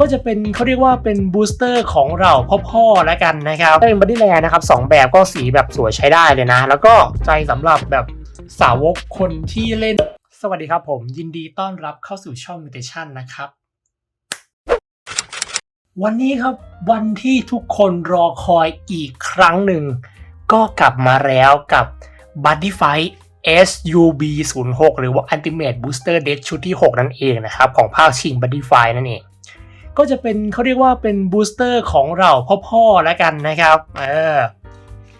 ก็จะเป็นเขาเรียกว่าเป็นบูสเตอร์ของเราพ่อๆแล้วกันนะครับถ้าเป็นบอดี้แลนะครับสองแบบก็สีแบบสวยใช้ได้เลยนะ แล้วก็ใจสำหรับแบบสาวกคนที่เล่น สวัสดีครับผม ยินดีต้อนรับเข้าสู่ช่อง Mutation นะครับ วันนี้ครับวันที่ทุกคนรอคอยอีกครั้งหนึ่ง ก็กลับมาแล้วกับ Buddy Fight SUB 0 6หรือว่า Ultimate Booster Deck ชุดที่ 6 นั่นเองนะครับ ของภาคชิง Buddy Fight นั่นเอง ก็จะเป็นเขาเรียกว่าเป็นบูสเตอร์ของเราพ่อๆแล้วกันนะครับเออ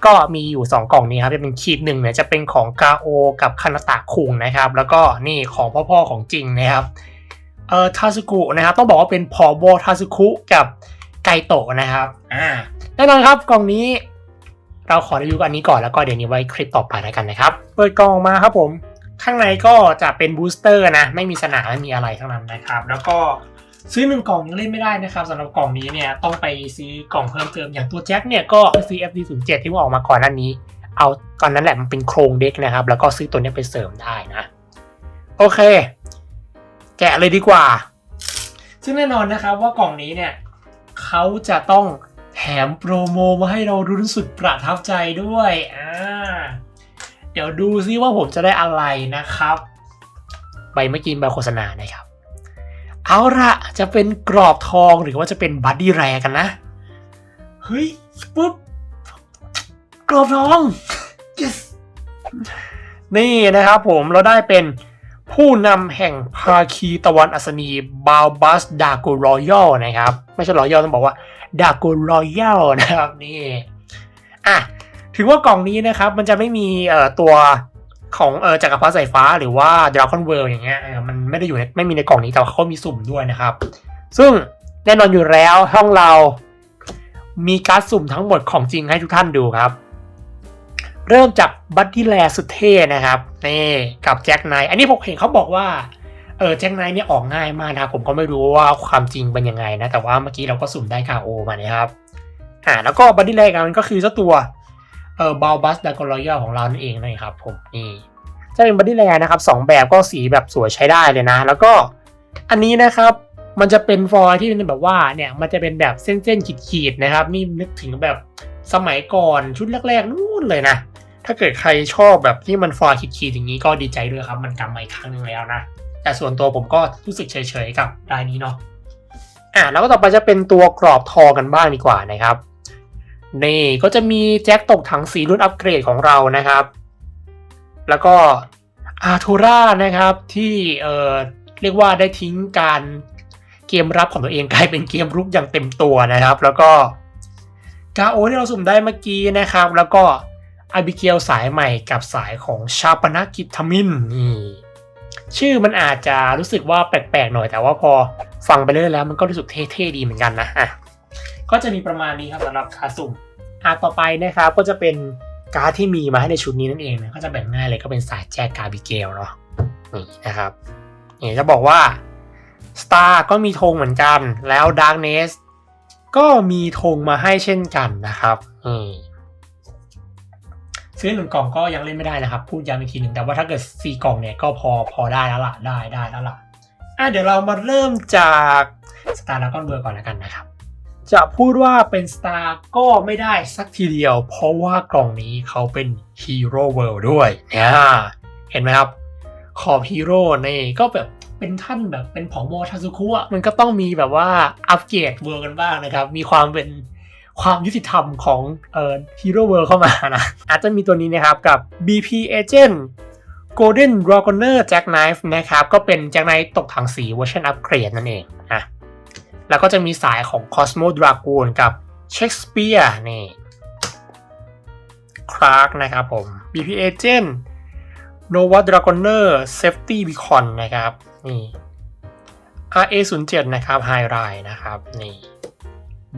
ก็มีอยู่ 2 กล่องนี้ครับจะเป็นขีดหนึ่งเนี่ยจะเป็นของกาโอกับคานาตะคุงนะครับ แล้วก็นี่ของพ่อๆของจริงนะครับเอ่อทาซุกุนะครับต้องบอกว่าเป็นพอบอทาซุคุกับไกโตะนะครับอ่าแน่นอนครับกล่องนี้เราขอรีวิวอันนี้ก่อนแล้วก็เดี๋ยวนี้ไว้คลิปต่อไปแล้วกันนะครับ เปิดกล่องออกมาครับผม ข้างในก็จะเป็นบูสเตอร์นะ ไม่มีสนามไม่มีอะไรทั้งนั้นนะครับ แล้วก็ ซื้อหนึ่งกล่องยังเล่นไม่ได้นะครับสำหรับกล่องนี้เนี่ยต้องไปซื้อกล่องเพิ่มเติมอย่างตัวแจ็คเนี่ยก็ซื้อ FD 0 7ที่ว่าออกมาก่อนหน้านี้ เอาตอนนั้นแหละมันเป็นโครงเด็กนะครับ แล้วก็ซื้อตัวนี้ไปเสริมได้นะ โอเค แกะเลยดีกว่า ซึ่งแน่นอนนะครับว่ากล่องนี้เนี่ยเขาจะต้องแถมโปรโมมาให้เรารู้สึกประทับใจด้วยอ่าเดี๋ยวดูซิว่าผมจะได้อะไรนะครับใบเมื่อกี้ใบโฆษณานะครับ เอาละจะเป็นกรอบทองหรือว่าจะเป็นบัดดี้แรกันนะ เฮ้ยปุ๊บกรอบทอง yes นี่นะครับผมเราได้เป็นผู้นำแห่งภาคีตะวันอัศนีบาลบัสดาโกรอยัลนะครับ ไม่ใช่รอยัลต้องบอกว่าดาโกรอยัลนะครับนี่อะถึงว่ากล่องนี้นะครับ มันจะไม่มีเอ่อตัว ของเออจักรพรรดิสายฟ้าหรือว่าดราก้อนเวิร์อย่างเงี้ยเออมันไม่ได้อยู่ในไม่มีในกล่องนี้แต่เขามีสุ่มด้วยนะครับ ซึ่งแน่นอนอยู่แล้วห้องเรามีการ์ดสุ่มทั้งหมดของจริงให้ทุกท่านดูครับ เริ่มจากบัตตี้แลสุดเท่นะครับนี่กับแจ็คไนท์อันนี้ผมเห็นเขาบอกว่าเออแจ็คไนท์เนี่ยออกง่ายมากนะผมก็ไม่รู้ว่าความจริงเป็นยังไงนะแต่ว่าเมื่อกี้เราก็สุ่มได้คาโอมานะครับอ่าแล้วก็บัตตี้แลกันก็คือเจ้าตัว เออบาลบัสดากรอยัลของเรานั่นเองนะครับผมนี่จะเป็นบัตตี้แลนะครับสองแบบก็สีแบบสวยใช้ได้เลยนะ แล้วก็อันนี้นะครับมันจะเป็นฟอยที่เป็นแบบว่าเนี่ยมันจะเป็นแบบเส้นๆขีดๆนะครับ นี่นึกถึงแบบสมัยก่อนชุดแรกๆนู่นเลยนะ ถ้าเกิดใครชอบแบบที่มันฟอยขีดๆอย่างนี้ก็ดีใจด้วยครับ มันกลับมาอีกครั้งหนึ่งแล้วนะ แต่ส่วนตัวผมก็รู้สึกเฉยๆกับรายนี้เนาะอะแล้วก็ต่อไปจะเป็นตัวกรอบทองกันบ้างดีกว่านะครับ นี่ก็จะมีแจ็คตกถังสีรุ่นอัปเกรดของเรานะครับ แล้วก็อาร์ทูรานะครับที่เอ่อเรียกว่าได้ทิ้งการเกมรับของตัวเองกลายเป็นเกมรุกอย่างเต็มตัวนะครับ แล้วก็กาโอที่เราสุ่มได้เมื่อกี้นะครับ แล้วก็อาบิเกลสายใหม่กับสายของชาปนกิจทมินนี่ชื่อมันอาจจะรู้สึกว่าแปลกๆหน่อยแต่ว่าพอฟังไปเรื่อยแล้วมันก็รู้สึกเท่ๆดีเหมือนกันนะอะ ก็จะมีประมาณนี้ครับสำหรับการสุ่มอะต่อไปนะครับก็จะเป็นการ์ดที่มีมาให้ในชุดนี้นั่นเองนะก็จะแบ่งง่ายเลยก็เป็นสายแจกกาบิเกลเนาะนี่นะครับนี่จะบอกว่า Star ก็มีธงเหมือนกันแล้ว Darkness ก็มีธงมาให้เช่นกันนะครับนี่ซื้อหนึ่งกล่องก็ยังเล่นไม่ได้นะครับ พูดย้ำอีกทีหนึ่งแต่ว่าถ้าเกิดสี่กล่องเนี่ยก็พอพอได้แล้วล่ะได้ได้แล้วล่ะอะเดี๋ยวเรามาเริ่มจาก Star แล้วก็เบอร์ก่อนแล้วกันนะครับ จะพูดว่าเป็น Star ก็ไม่ได้สักทีเดียว เพราะว่ากล่องนี้เขาเป็น Hero World ด้วยเนี่ยเห็นไหมครับ ขอบฮีโร่นี่ก็แบบเป็นท่านแบบเป็นผองโมทาซุคุอะมันก็ต้องมีแบบว่าอัปเกรดเวิร์กันบ้างนะครับ มีความเป็นความยุติธรรมของเอ่อฮีโร่เวิร์เข้ามานะ อาจจะมีตัวนี้นะครับกับ BP Agent Golden Dragoner Jackknife นะครับ ก็เป็น Jackknife ตกถังสีเวอร์ชันอัปเกรดนั่นเองอะ แล้วก็จะมีสายของ Cosmo Dragoon กับ Shakespeare นี่ Clark นะครับผม BP Agent Nova Dragoner Safety Beacon นะครับ นี่ RA07 นะครับ High Rise นะครับ นี่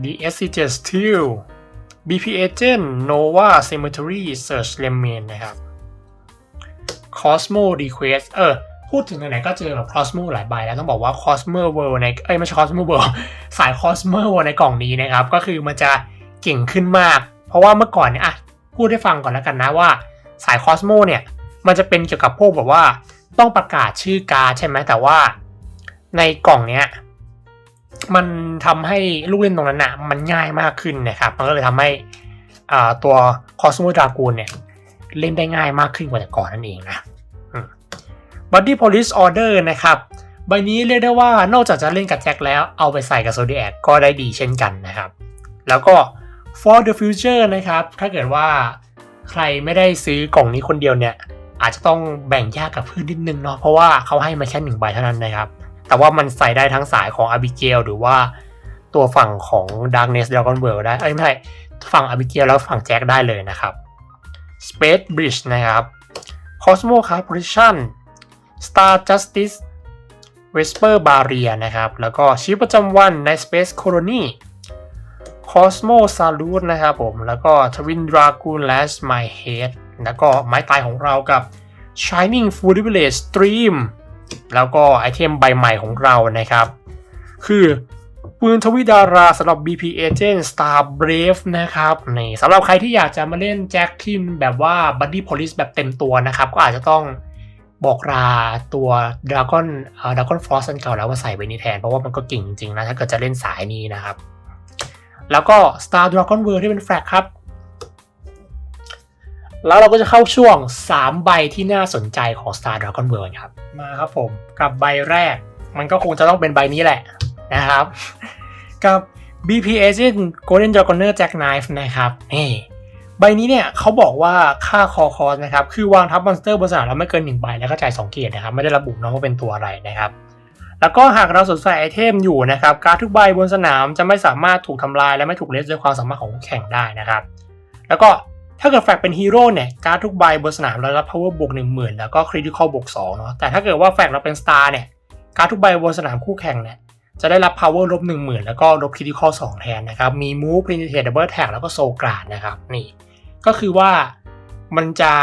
DSC7 Steel BP Agent Nova Cemetery Search Lemmane นะครับ Cosmo Request เออ พูดถึงไหนๆก็เจอแบบ Cosmo หลายใบแล้วต้องบอกว่า Cosmo World ในเอ้ยไม่ใช่ Cosmo World สาย Cosmo World ในกล่องนี้นะครับ ก็คือมันจะเก่งขึ้นมาก เพราะว่าเมื่อก่อนเนี่ยอะพูดให้ฟังก่อนแล้วกันนะว่าสาย Cosmo เนี่ยมันจะเป็นเกี่ยวกับพวกแบบว่าต้องประกาศชื่อการใช่ไหมแต่ว่าในกล่องเนี้ยมันทำให้ลูกเล่นตรงนั้นนะมันง่ายมากขึ้นนะครับมันก็เลยทำให้อ่าตัวคอสโมดรากูนเนี่ยเล่นได้ง่ายมากขึ้นกว่าแต่ก่อนนั่นเองนะ บัดดี้ police order นะครับ ใบนี้เรียกได้ว่านอกจากจะเล่นกับแจ็คแล้วเอาไปใส่กับโซเดียกก็ได้ดีเช่นกันนะครับ แล้วก็ for the future นะครับ ถ้าเกิดว่าใครไม่ได้ซื้อกล่องนี้คนเดียวเนี่ย อาจจะต้องแบ่งยากกับเพื่อนนิดนึงเนาะเพราะว่าเขาให้มาแค่หนึ่งใบเท่านั้นนะครับ แต่ว่ามันใส่ได้ทั้งสายของ Abigail หรือว่าตัวฝั่งของ Darkness Dragon World ได้ไม่ใช่ฝั่ง Abigail แล้วฝั่งแจ็คได้เลยนะครับ Space Bridge นะครับ Cosmo Corporation Star Justice Whisper Barrier นะครับ แล้วก็ชีวิตประจำวันใน Space Colony Cosmo Salute นะครับผม แล้วก็ Twin Dragon Lash My Head แล้วก็ไม้ตายของเรากับ Shining Full Village Stream แล้วก็ไอเทมใบใหม่ของเรานะครับ คือปืนทวิดาราสำหรับ BP Agent Star Brave นะครับนี่สำหรับใครที่อยากจะมาเล่นแจ็คที่แบบว่า Buddy Police แบบเต็มตัวนะครับ ก็อาจจะต้อง บอกลาตัว Dragon เอ่อ Dragon Frost อันเก่าแล้วมาใส่ไว้นี่แทน เพราะว่ามันก็เก่งจริงๆนะ ถ้าเกิดจะเล่นสายนี้นะครับ แล้วก็ Star Dragon World ที่เป็นแฟลกครับ แล้วเราก็จะเข้าช่วง 3 ใบที่น่าสนใจของ Star Dragon World ครับ มาครับผม กับใบแรก มันก็คงจะต้องเป็นใบนี้แหละนะครับ กับ BP Agent Golden Dragoner Jackknife นะครับนี่ ใบนี้เนี่ยเขาบอกว่าค่าคอคอสนะครับ คือวางทับมอนสเตอร์บนสนามแล้วไม่เกิน1ใบแล้วก็จ่าย2เกียรตินะครับ ไม่ได้ระบุนะว่าเป็นตัวอะไรนะครับ แล้วก็หากเราสนใจไอเทมอยู่นะครับ การดทุกใบบนสนามจะไม่สามารถถูกทำลายและไม่ถูกเลสด้วยความสามารถของคู่แข่งได้นะครับ แล้วก็ถ้าเกิดแฟกเป็นฮีโร่เนี่ยการ์ดทุกใบบนสนามเรารับ power บวก10,000 แล้วก็คริติคอลบวก2เนาะ แต่ถ้าเกิดว่าแฟกเราเป็นสตาร์เนี่ยการ์ดทุกใบบนสนามคู่แข่งเนี่ยจะได้รับ power ลบ10,000 แล้วก็ลบคริติคอล2แทนนะครับ มี move p e n e t r a t e double tag แล้วก็โซกราดนะครับ นี่ ก็คือว่ามันจะ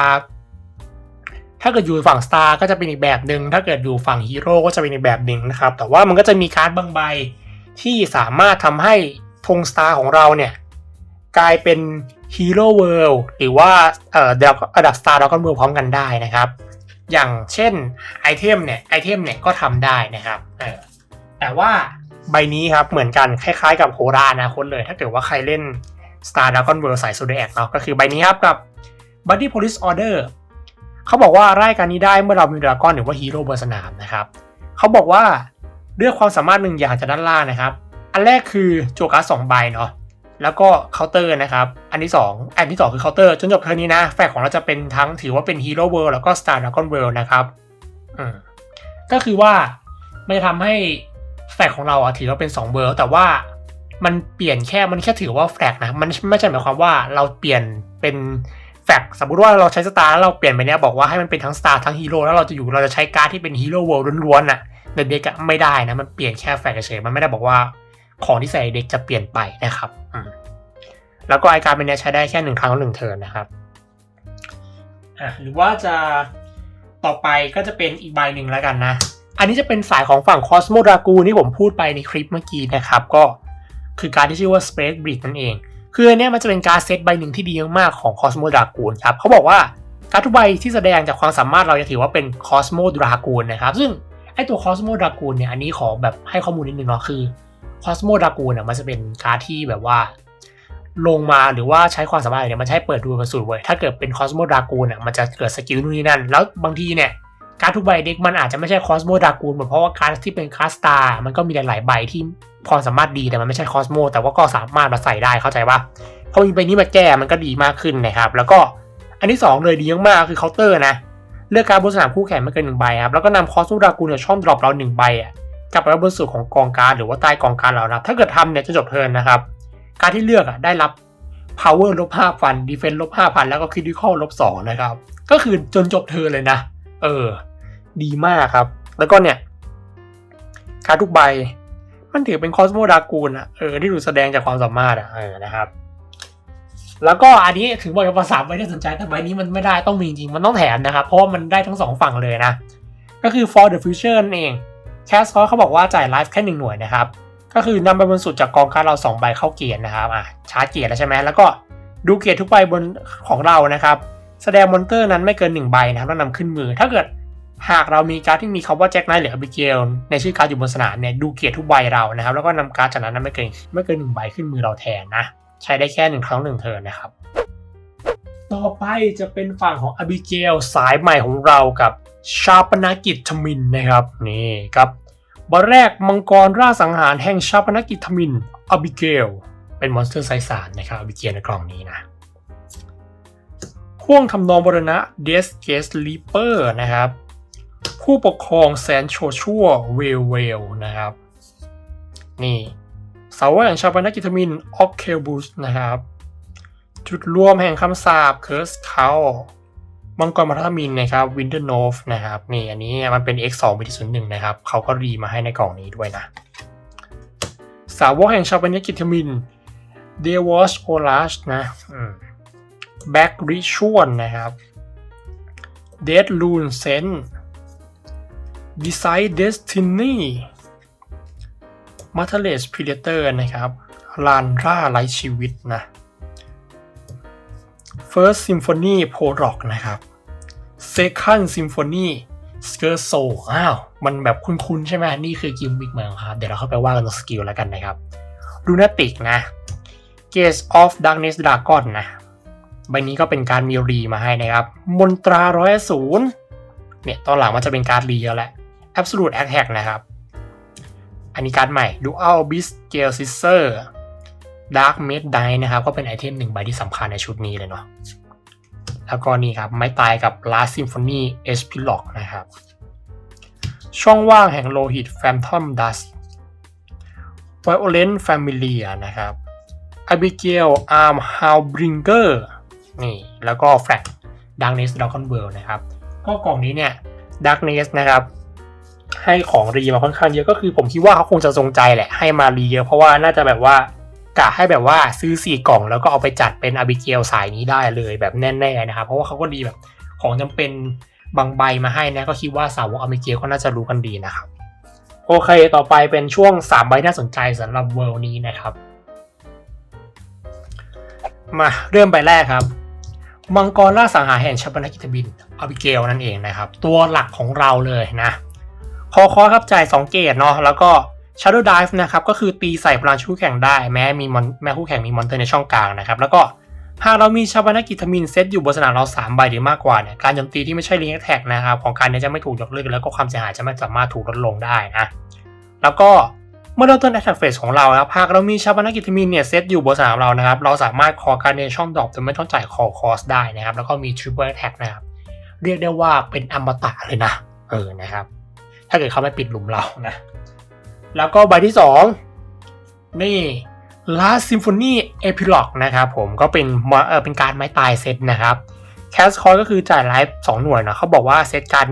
ถ้าเกิดอยู่ฝั่งสตาร์ก็จะเป็นอีกแบบหนึ่งถ้าเกิดอยู่ฝั่งฮีโร่ก็จะเป็นอีกแบบหนึ่งนะครับ แต่ว่ามันก็จะมีการ์ดบางใบที่สามารถทำให้ธงสตาร์ของเราเนี่ย กลายเป็นฮีโร่เวิลด์หรือว่าเอ่อระดับสตาร์เราก็มือพร้อมกันได้นะครับ อย่างเช่นไอเทมเนี่ยไอเทมเนี่ยก็ทำได้นะครับเออแต่ว่าใบนี้ครับเหมือนกันคล้ายๆ กับโฮราอนาคตเลย ถ้าเกิดว่าใครเล่น Star Dragon World สาย Zodiac เนาะก็คือใบนี้ครับกับ Buddy Police Order เขาบอกว่าไล่การนี้ได้เมื่อเรามีดราก้อนหรือว่าฮีโร่บนสนามนะครับเขาบอกว่าเลือกความสามารถหนึ่งอย่างจากด้านล่างนะครับ อันแรกคือจั่วการ์ดสองใบเนาะแล้วก็เคาน์เตอร์นะครับ อันที่ 2 อันที่ 2 คือเคาน์เตอร์จนจบเทอร์นี้นะ แฟกของเราจะเป็นทั้งถือว่าเป็นฮีโร่เวิลด์แล้วก็สตาร์ด r กอนเวิลด์นะครับอืมก็คือว่ามันจะทำให้แฟกของเราอะถือว่าเป็น2เวิลด์แต่ว่า มันเปลี่ยนแค่มันแค่ถือว่าแฟกนะมันไม่ใช่หมายความว่าเราเปลี่ยนเป็นแฟกสมมติว่าเราใช้สตาร์แล้วเราเปลี่ยนไปเนี้ยบอกว่าให้มันเป็นทั้งสตาร์ทั้งฮีโร่แล้วเราจะอยู่เราจะใช้การ์ดที่เป็นฮีโร่เวิลด์ล้วนๆน่ะในเด็กอะไม่ได้นะมันเปลี่ยนแค่แฟกเฉยมันไม่ได้บอกว่าของที่ใส่เด็กจะเปลี่ยนไปนะครับอืมแล้วก็ไอการเป็นเนี้ยใช้ได้แค่หนึ่งครั้งต่อหนึ่งเทิร์นนะครับอะหรือว่าจะต่อไปก็จะเป็นอีกใบหนึ่งแล้วกันนะ อันนี้จะเป็นสายของฝั่งคอสโมดรากูที่ผมพูดไปในคลิปเมื่อกี้นะครับ ก็ คือการที่ชื่อว่า Space Bridge นั่นเอง คืออันนี้มันจะเป็นการเซตใบหนึ่งที่ดีมากๆของคอสโมดรากูครับเขาบอกว่าการทุกใบที่แสดงจากความสามารถเราจะถือว่าเป็นคอสโมดรากูนะครับ ซึ่งไอตัวคอสโมดรากูเนี่ยอันนี้ขอแบบให้ข้อมูลนิดนึงเนาะคือคอสโมดรากูเนี่ยมันจะเป็นการที่แบบว่า ลงมาหรือว่าใช้ความสามารถเนี่ยมันใช้เปิดดูเป็นสูตรเว้ยถ้าเกิดเป็นคอสโมดรากูนอะมันจะเกิดสกิลนู่นนี่นั่น แล้วบางทีเนี่ย การทุกใบเด็กมันอาจจะไม่ใช่คอสโมดากูนเพราะว่าการที่เป็นคาสตามันก็มีหลาย ๆ ใบที่ความสามารถดีแต่มันไม่ใช่คอสโมแต่ว่าก็สามารถมาใส่ได้เข้าใจปะพอมีใบนี้มาแก้มันก็ดีมากขึ้นนะครับ แล้วก็อันที่ 2 เลยดีมากๆคือเคาน์เตอร์นะเลือกการบนสนามคู่แข่งไม่เกินหนึ่งใบครับแล้วก็นำคอสโมดากูนจากช่องดรอปเราหนึ่งใบอะกลับไปบนสุดของกองการหรือว่าใต้กองการเรานะถ้าเกิดทำเนี่ยจะจบเทินนะครับ การที่เลือกอะได้รับ power ลบห้าพัน defense ลบห้าพันแล้วก็ critical ลบสองนะครับ ก็คือจนจบเธอเลยนะ เออ ดีมากครับ แล้วก็เนี่ยการทุกใบ มันถือเป็นคอสโมดากูนอะเออที่ถูกแสดงจากความสามารถอะเออนะครับ แล้วก็อันนี้ถึงบอว่าภาษาไม่ได้สนใจแต่ใบนี้มันไม่ได้ต้องมีจริงมันต้องแถมนะครับ เพราะว่ามันได้ทั้งสองฝั่งเลยนะ ก็คือ for the future นั่นเองแคสซอเขาบอกว่าจ่ายไลฟ์แค่หนึ่งหน่วยนะครับ ก็คือนำไปบนสุดจากกองการเรา2ใบเข้าเกียร์นะครับอะชาร์จเกียร์แล้วใช่ไหมแล้วก็ดูเกียร์ทุกใบบนของเรานะครับ แสดงมอนเตอร์นั้นไม่เกิน1ใบนะครับแล้วนำขึ้นมือ ถ้าเกิดหากเรามีการ์ดที่มีคำว่าแจ็คไนท์หรืออบิเกลในชื่อการ์ดอยู่บนสนามเนี่ยดูเกียรติทุกใบเรานะครับ แล้วก็นำการ์ดจากนั้นไม่เกินไม่เกินหนึ่งใบขึ้นมือเราแทนนะ ใช้ได้แค่หนึ่งครั้งหนึ่งเทิร์นนะครับ ต่อไปจะเป็นฝั่งของอบิเกลสายใหม่ของเรากับชาปนากิจทมินนะครับนี่ครับบอลแรกมังกรร่าสังหารแห่งชาปนากิจทมินอบิเกลเป็นมอนสเตอร์ไซสารนะครับอบิเกลในกล่องนี้นะ พ่วงทำนองบรณะเดสเกสลีเปอร์นะครับ ผู้ปกครองแสนโชชัวเวลเวลนะครับ นี่เสาแห่งชาปนกิทมินออกเคลบูสนะครับ จุดรวมแห่งคำสาปเคิร์สเขามังกรมาทามินนะครับวินเทอร์โนฟนะครับนี่อันนี้มันเป็น X2 ไปที่ศูนย์หนึ่งนะครับเขาก็รีมาให้ในกล่องนี้ด้วยนะ สาวกแห่งชาวปนกิทมินเดวอชโอลาชนะ แบ็กริชวลนะครับเดดลูนเซน Decide Destiny m a t e r l e s s Predator นะครับลานร่าไร้ชีวิตนะ First Symphony p o r o c นะครับ Second Symphony s k e r s o อ้าว มันแบบคุ้นๆใช่ไหมนี่คือกิมมิกเหมืองครับเดี๋ยวเราเข้าไปว่ากันตรงสกิลแล้วกันนะครับ Lunatic นะ Gaze of Darkness Dragon นะ ใบนี้ก็เป็นการมีรีมาให้นะครับ มนตราร้อยศูนย์เนี่ยตอนหลังมันจะเป็นการรีแล้วแหละ Absolute Attack นะครับ อันนี้การใหม่ Dual Beast Gale Scissor Dark m a d d i นะครับ ก็เป็นไอเทมหนึ่งใบที่สำคัญในชุดนี้เลยเนาะแล้วก็นี่ครับ ไม้ตายกับ Last Symphony e p l o g นะครับ ช่องว่างแห่งโลหิต Phantom Dust Violent Familia นะครับ Abigail Arm Howbringer นี่แล้วก็ Flag Darkness Dragon World นะครับ ก็กล่องนี้เนี่ย Darkness นะครับ ให้ของรีมาค่อนข้างเยอะก็คือผมคิดว่าเขาคงจะทรงใจแหละให้มารีเยอะเพราะว่าน่าจะแบบว่ากะให้แบบว่าซื้อสี่กล่องแล้วก็เอาไปจัดเป็นอาบิเกลสายนี้ได้เลยแบบแน่ๆนะครับ เพราะว่าเขาก็ดีแบบของจำเป็นบางใบมาให้นะก็คิดว่าสาวกอาบิเกลก็น่าจะรู้กันดีนะครับโอเค ต่อไปเป็นช่วง 3 ใบน่าสนใจสำหรับเวิลด์นี้นะครับ มาเริ่มใบแรกครับ มังกรล่าสังหารแห่งชัปนกิจบินอาบิเกลนั่นเองนะครับ ตัวหลักของเราเลยนะคอคอครับจ่าย2เกตเนาะแล้วก็ Shadow Dive นะครับก็คือตีใส่พลังคู่แข่งได้ แม้มีมอนแม้คู่แข่งมีมอนเตอร์ในช่องกลางนะครับแล้วก็หากเรามีชาบานกิทามินเซตอยู่บนสนามเรา3ใบหรือมากกว่าเนี่ยการโจมตีที่ไม่ใช่ลิงก์แท็กนะครับของการนี้จะไม่ถูกยกเลิกแล้วก็ความเสียหายจะไม่สามารถถูกลดลงได้นะแล้วก็ เมื่อเราต้นแอตแทกเฟสของเราครับหากเรามีชาบานกิทามินเนี่ยเซตอยู่บนสนามเรานะครับ เราสามารถคอการในช่องดรอปโดยไม่ต้องจ่ายคอคอสได้นะครับ แล้วก็มีทริปเปิลแท็กนะครับ เรียกได้ว่าเป็นอมตะเลยนะ เออนะครับ ถ้าเกิดเขาไม่ปิดหลุมเรานะ แล้วก็ใบที่ 2 นี่ Last Symphony Epilogue นะครับผมก็เป็นเออเป็นการไม้ตายเซตนะครับแคสคอยก็คือจ่ายไลฟ์2หน่วยนะเขาบอกว่าเซตการ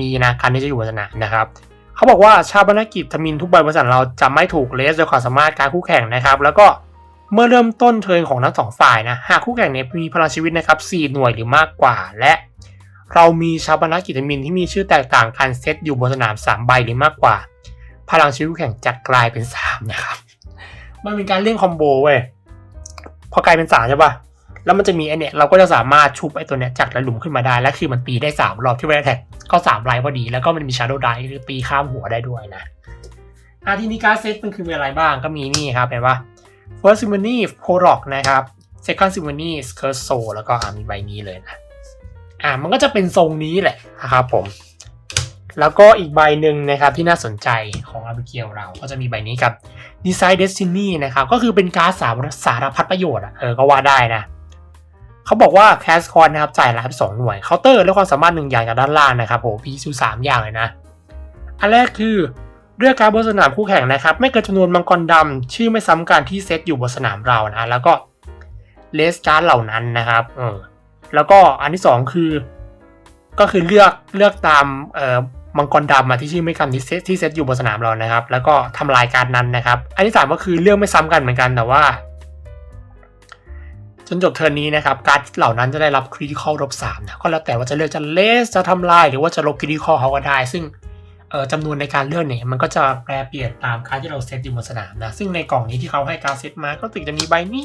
นี้นะการที่จะอยู่บนสนามนะครับ เขาบอกว่าชาบนกิจทมินทุกใบบนสนามเราจะไม่ถูกเลสโดยความสามารถการคู่แข่งนะครับ แล้วก็เมื่อเริ่มต้นเทิร์นของทั้งสองฝ่ายนะหากคู่แข่งเนี่ยมีพลังชีวิตนะครับ4หน่วยหรือมากกว่า และเรามีชาบนกิจมินที่มีชื่อแตกต่างกันเซตอยู่บนสนาม3ใบหรือมากกว่า พลังชีวิตคู่แข่งจะกลายเป็น3นะครับมันเป็นการเล่นคอมโบเว้ยพอกลายเป็น3ใช่ปะ แล้วมันจะมีไอเนี่ยเราก็จะสามารถชุบไอตัวเนี้ยจากระหลุมขึ้นมาได้ และคือมันตีได้ 3 รอบที่เวลาแท็กก็3ไลน์พอดี แล้วก็มันมีชาร์โดไดคือตีข้ามหัวได้ด้วยนะอาทีนี้การเซตมันคือมีอะไรบ้างก็มีนี่ครับเห็นปะ First Symphony p o r o c นะครับ Second Symphony Skirt Soul แล้วก็มีใบนี้เลยนะอ่ามันก็จะเป็นทรงนี้แหละนะครับผม แล้วก็อีกใบหนึ่งนะครับที่น่าสนใจของอาบิเกียวเราก็จะมีใบนี้กับ Design Destiny นะครับก็คือเป็นการสารสารพัดประโยชน์อะเออก็ว่าได้นะ เขาบอกว่า c a s คอนนะครับจ่ายไลฟ์สองหน่วยเคาน์เตอร์และความสามารถหนึ่งอย่างจากด้านล่างนะครับผมพีซูสามอย่างเลยนะ อันแรกคือเลือกการบนสนามคู่แข่งนะครับ ไม่เกินจำนวนมังกรดำชื่อไม่ซ้ำกันที่เซตอยู่บนสนามเรานะแล้วก็เลสการ์ดเหล่านั้นนะครับเออแล้วก็อันที่ 2 คือ ก็คือเลือกเลือกตามเอ่อมังกรดำมาที่ชื่อไม่คำที่เซตที่เซตอยู่บนสนามเรานะครับ แล้วก็ทำลายการนั้นนะครับ อันที่ 3 ก็คือเลือกไม่ซ้ำกันเหมือนกันแต่ว่า นจบเทิร์นนี้นะครับ การดเหล่านั้นจะได้รับคริติคอลลบสามนะก็แล้วแต่ว่าจะเลือกจะเลสจะทำลาย หรือว่าจะลบคริติคอลเขาก็ได้ ซึ่งจำนวนในการเลือกเนี่ยมันก็จะแปรเปลี่ยนตามการดที่เราเซตอยู่บนสนามนะซึ่งในกล่องนี้ที่เขาให้การเซตมาก็ถึงจะมีใบนี้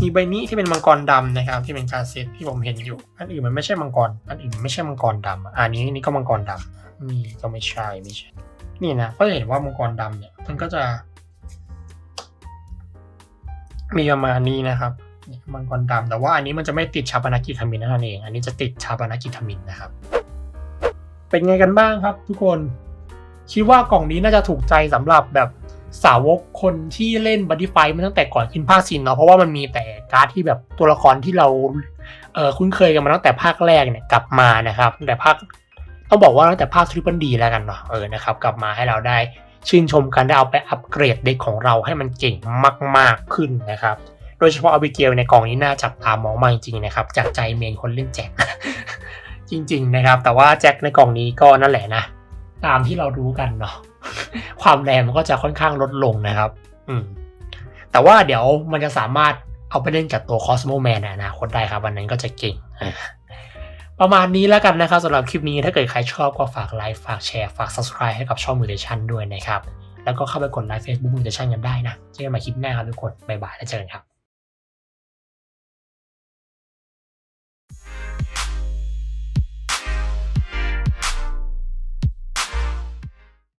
มีใบนี้ที่เป็นมังกรดำนะครับ ที่เป็นการเซตที่ผมเห็นอยู่ อันอื่นมันไม่ใช่มังกรอันอื่นไม่ใช่มังกรดำอะอันนี้นี่ก็มังกรดำนี่ก็ไม่ใช่ไม่ใช่นี่นะก็จะเห็นว่ามังกรดำเนี่ยมันก็จะ มีประมาณนี้นะครับ มังกรดำแต่ว่าอันนี้มันจะไม่ติดชาปนกิจทามินนั่นเอง อันนี้จะติดชาปนกิจทามินนะครับ เป็นไงกันบ้างครับ ทุกคนคิดว่ากล่องนี้น่าจะถูกใจสำหรับแบบสาวกคนที่เล่นบั d ดี้ไฟมาตั้งแต่ก่อนขึ้นภาคซินเนาะเพราะว่ามันมีแต่การ์ดที่แบบตัวละครที่เราเออคุ้นเคยกันมาตั้งแต่ภาคแรกเนี่ยกลับมานะครับตั้งแต่ภาคต้องบอกว่าตั้งแต่ภาคทริปเปิลดีแล้วกันเนาะเออนะครับกลับมาให้เราได้ชื่นชมกันได้เอาไปอัปเกรดเด็กของเราให้มันเก่งมาก ๆขึ้นนะครับ โดยเฉพาะอ b บิเกลในกล่องนี้น่าจับตามองมากจริงนะครับ จากใจเมนคนเล่นแจ็คจริง ๆ นะครับ แต่ว่าแจ็คในกล่องนี้ก็นั่นแหละนะ ตามที่เรารู้กันเนาะความแรงมันก็จะค่อนข้างลดลงนะครับ อืมแต่ว่าเดี๋ยวมันจะสามารถเอาไปเล่นกับตัวคอสโมแมนในอนาคตได้ครับวันนั้นก็จะเก่งประมาณนี้แล้วกันนะครับสำหรับคลิปนี้ถ้าเกิดใครชอบก็ฝากไลค์ฝากแชร์ฝาก subscribe ให้กับช่อง Mutation ด้วยนะครับ แล้วก็เข้าไปกดไลค์ Facebook Mutation กันได้นะเจอกันใหม่คลิปหน้าครับทุกคน บ๊ายบายแล้วเจอกันครับ